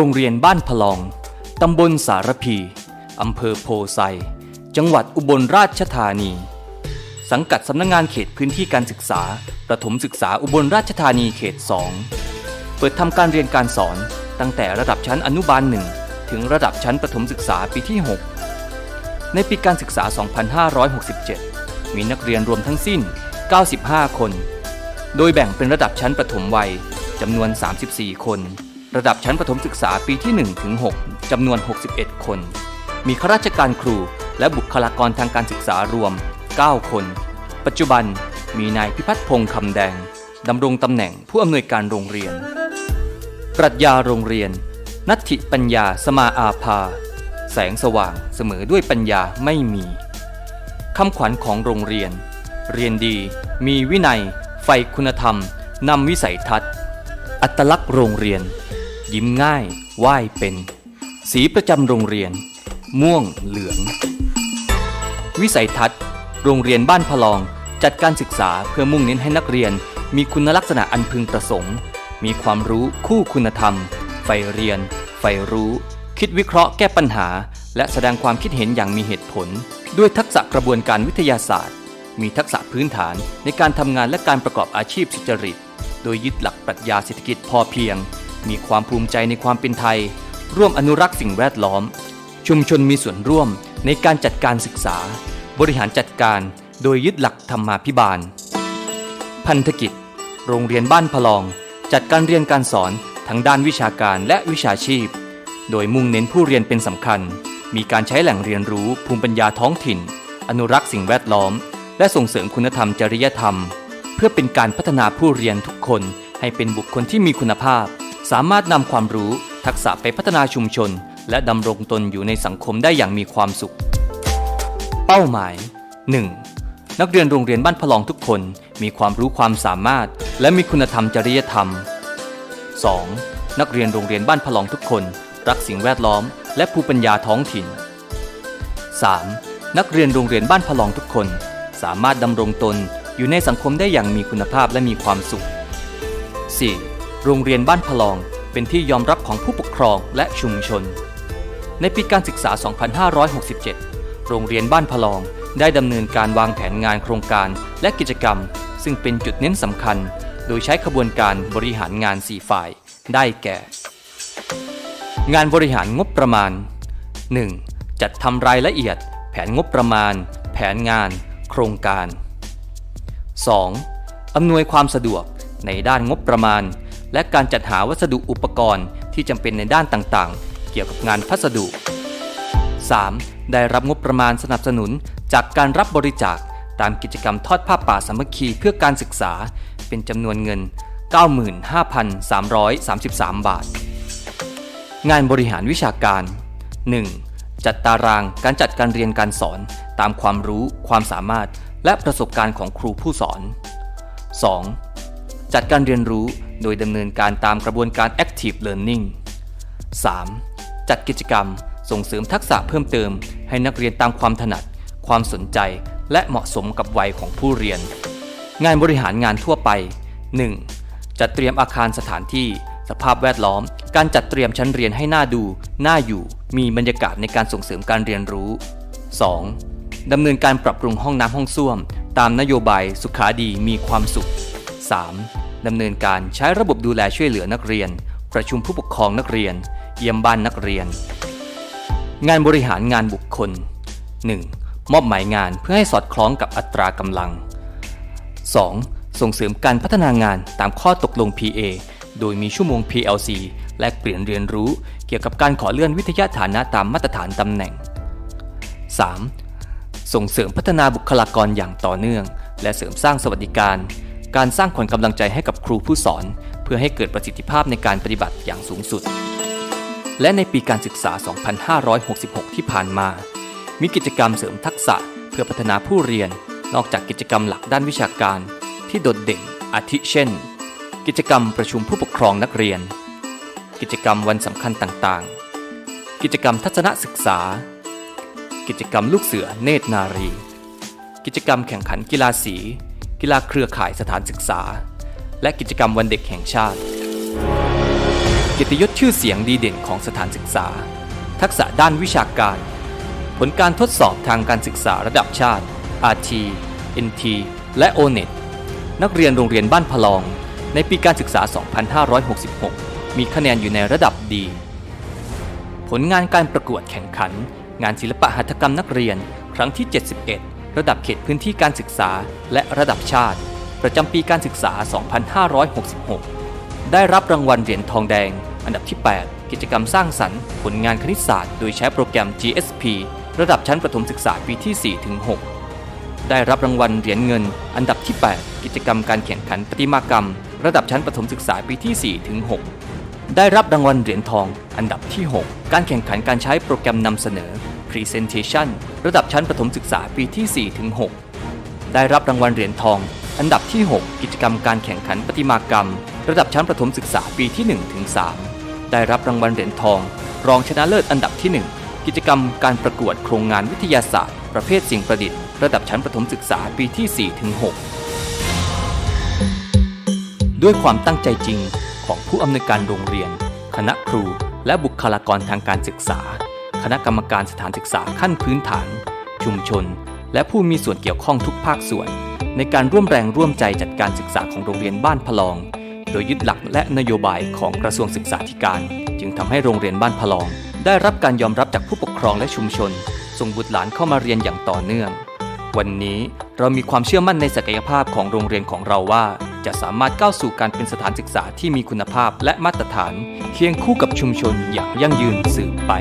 โรงเรียนบ้านพลอง ตำบลสารพี อำเภอโพไซ จังหวัดอุบลราชธานี สังกัดสำนักงงานเขตพื้นที่การศึกษา ประถมศึกษาอุบลราชธานีเขต 2 เปิดทำการเรียนการสอนตั้งแต่ระดับชั้นอนุบาล1ถึงระดับชั้นประถมศึกษาปีที่ 6 ในปีการศึกษา 2567 มีนักเรียนรวมทั้งสิ้น 95 คน โดยแบ่งเป็นระดับชั้นประถมวัยจำนวน 34 คน ระดับชั้นประถมศึกษาปีที่1ถึง6จำนวน 61 คน มีข้าราชการครูและบุคลากรทางการศึกษารวม 9 คน ปัจจุบันมีนายพิพัฒน์พงษ์คำแดงดำรงตำแหน่งผู้อำนวยการโรงเรียน ปรัชญาโรงเรียน นัตถิปัญญาสมาอาภา แสงสว่างเสมอด้วยปัญญาไม่มีคำขวัญของโรงเรียน เรียนดี มีวินัย ไฟคุณธรรมนำวิสัยทัศน์ อัตลักษณ์โรงเรียน ยิ้มง่ายไหว้เป็น สีประจำโรงเรียน ม่วงเหลือง วิสัยทัศน์ โรงเรียนบ้านพลอง จัดการศึกษาเพื่อมุ่งเน้นให้นักเรียน มีคุณลักษณะอันพึงประสงค์ มีความรู้คู่คุณธรรมใฝ่เรียนใฝ่รู้ คิดวิเคราะห์แก้ปัญหา และแสดงความคิดเห็นอย่างมีเหตุผล ด้วยทักษะกระบวนการวิทยาศาสตร์ มีทักษะพื้นฐานในการทำงานและการประกอบอาชีพสุจริต โดยยึดหลักปรัชญาเศรษฐกิจพอเพียง มีความภูมิใจในความเป็นไทย ร่วมอนุรักษ์สิ่งแวดล้อม ชุมชนมีส่วนร่วมในการจัดการศึกษา บริหารจัดการโดยยึดหลักธรรมาภิบาล พันธกิจ โรงเรียนบ้านพลอง จัดการเรียนการสอนทั้งด้านวิชาการและวิชาชีพ โดยมุ่งเน้นผู้เรียนเป็นสำคัญ มีการใช้แหล่งเรียนรู้ภูมิปัญญาท้องถิ่น อนุรักษ์สิ่งแวดล้อม และส่งเสริมคุณธรรมจริยธรรม เพื่อเป็นการพัฒนาผู้เรียนทุกคนให้เป็นบุคคลที่มีคุณภาพ สามารถนำความรู้ทักษะไปพัฒนาชุมชน และดำรงตนอยู่ในสังคมได้อย่างมีความสุข เป้าหมาย 1. นักเรียนโรงเรียนบ้านพลองทุกคนมีความรู้ความสามารถ และมีคุณธรรมจริยธรรม 2. นักเรียนโรงเรียนบ้านพลองทุกคน รักสิ่งแวดล้อม และภูมิปัญญาท้องถิ่น 3. นักเรียนโรงเรียนบ้านพลองทุกคน สามารถดำรงตนอยู่ในสังคมได้อย่างมีคุณภาพและมีความสุข 4. โรงเรียนบ้านพลองเป็นที่ยอมรับของผู้ปกครองและชุมชน ในปีการศึกษา 2567 โรงเรียนบ้านพลองได้ดำเนินการวางแผนงานโครงการและกิจกรรม ซึ่งเป็นจุดเน้นสำคัญ โดยใช้ขบวนการบริหารงาน 4 ฝ่าย ได้แก่ งานบริหารงบประมาณ 1. จัดทำรายละเอียด แผนงบประมาณ แผนงาน โครงการ 2. อำนวยความสะดวกในด้านงบประมาณ และการจัดหาวัสดุอุปกรณ์ที่จำเป็นในด้านต่างๆ เกี่ยวกับงานพัสดุ 3. ได้รับงบประมาณสนับสนุนจากการรับบริจาคตามกิจกรรมทอดผ้าป่าสามัคคีเพื่อการศึกษาเป็นจำนวนเงิน 95,333 บาท งานบริหารวิชาการ 1. จัดตารางการจัดการเรียนการสอนตามความรู้ ความสามารถ และประสบการณ์ของครูผู้สอน 2. จัดการเรียนรู้โดยดำเนินการตามกระบวนการ Active Learning 3. จัดกิจกรรมส่งเสริมทักษะเพิ่มเติม ให้นักเรียนตามความถนัด ความสนใจ และเหมาะสมกับวัยของผู้เรียน งานบริหารงานทั่วไป 1. จัดเตรียมอาคารสถานที่ สภาพแวดล้อม การจัดเตรียมชั้นเรียนให้น่าดู น่าอยู่ มีบรรยากาศในการส่งเสริมการเรียนรู้ 2. ดำเนินการปรับปรุงห้องน้ำห้องส้วม ตามนโยบายสุขาดีมีความสุข 3. ดำเนินการใช้ระบบดูแลช่วยเหลือนักเรียน ประชุมผู้ปกครองนักเรียน เยี่ยมบ้านนักเรียน งานบริหารงานบุคคล 1. มอบหมายงานเพื่อให้สอดคล้องกับอัตรากำลัง 2. ส่งเสริมการพัฒนางานตามข้อตกลง PA โดยมีชั่วโมง PLC และเปลี่ยนเรียนรู้เกี่ยวกับการขอเลื่อนวิทยาฐานะตามมาตรฐานตำแหน่ง 3. ส่งเสริมพัฒนาบุคลากรอย่างต่อเนื่อง และเสริมสร้างสวัสดิการ การสร้างขวัญกำลังใจให้กับครูผู้สอน เพื่อให้เกิดประสิทธิภาพในการปฏิบัติอย่างสูงสุด และในปีการศึกษา 2566 ที่ผ่านมา มีกิจกรรมเสริมทักษะเพื่อพัฒนาผู้เรียน นอกจากกิจกรรมหลักด้านวิชาการ ที่โดดเด่น อาทิเช่น กิจกรรมประชุมผู้ปกครองนักเรียน กิจกรรมวันสำคัญต่างๆ กิจกรรมทัศนศึกษา กิจกรรมลูกเสือเนตรนารี กิจกรรมแข่งขันกีฬาสี กีฬาเครือข่ายสถานศึกษา และกิจกรรมวันเด็กแห่งชาติ เกียรติยศชื่อเสียงดีเด่นของสถานศึกษา ทักษะด้านวิชาการ ผลการทดสอบทางการศึกษาระดับชาติ RT NT และ ONET นักเรียนโรงเรียนบ้านพลอง ในปีการศึกษา 2566 มีคะแนนอยู่ในระดับดี ผลงานการประกวดแข่งขัน งานศิลปะหัตถกรรมนักเรียนครั้งที่ 71 ระดับเขตพื้นที่การศึกษา และระดับชาติ ประจำปีการศึกษา 2566 ได้รับรางวัลเหรียญทองแดง อันดับที่ 8 กิจกรรมสร้างสรรค์ผลงานคณิตศาสตร์ โดยใช้โปรแกรม GSP ระดับชั้นประถมศึกษาปีที่ 4 ถึง 6 ได้รับรางวัลเหรียญเงิน อันดับที่ 8 กิจกรรมการแข่งขันประติมากรรม ระดับชั้นประถมศึกษาปีที่ 4 ถึง 6 ได้รับรางวัลเหรียญทอง อันดับที่ 6 การแข่งขันการใช้โปรแกรมนำเสนอ Presentation ระดับชั้นประถมศึกษาปีที่4ถึง6ได้รับรางวัลเหรียญทอง อันดับที่ 6 กิจกรรมการแข่งขันประติมากรรม ระดับชั้นประถมศึกษาปีที่1ถึง3ได้รับรางวัลเหรียญทอง รองชนะเลิศอันดับที่ 1 กิจกรรมการประกวดโครงงานวิทยาศาสตร์ ประเภทสิ่งประดิษฐ์ ระดับชั้นประถมศึกษาปีที่4ถึง6ด้วยความตั้งใจจริงของผู้อำนวยการโรงเรียน คณะครู และบุคลากรทางการศึกษา คณะกรรมการสถานศึกษาขั้นพื้นฐาน ชุมชน และผู้มีส่วนเกี่ยวข้องทุกภาคส่วน ในการร่วมแรงร่วมใจจัดการศึกษาของโรงเรียนบ้านพลอง โดยยึดหลักและนโยบายของกระทรวงศึกษาธิการ จึงทำให้โรงเรียนบ้านพลอง ได้รับการยอมรับจากผู้ปกครองและชุมชน ส่งบุตรหลานเข้ามาเรียนอย่างต่อเนื่อง วันนี้เรามีความเชื่อมั่นในศักยภาพของโรงเรียนของเราว่าจะสามารถก้าวสู่การเป็นสถานศึกษาที่มีคุณภาพและมาตรฐานเคียงคู่กับชุมชนอย่างยั่งยืนสืบไป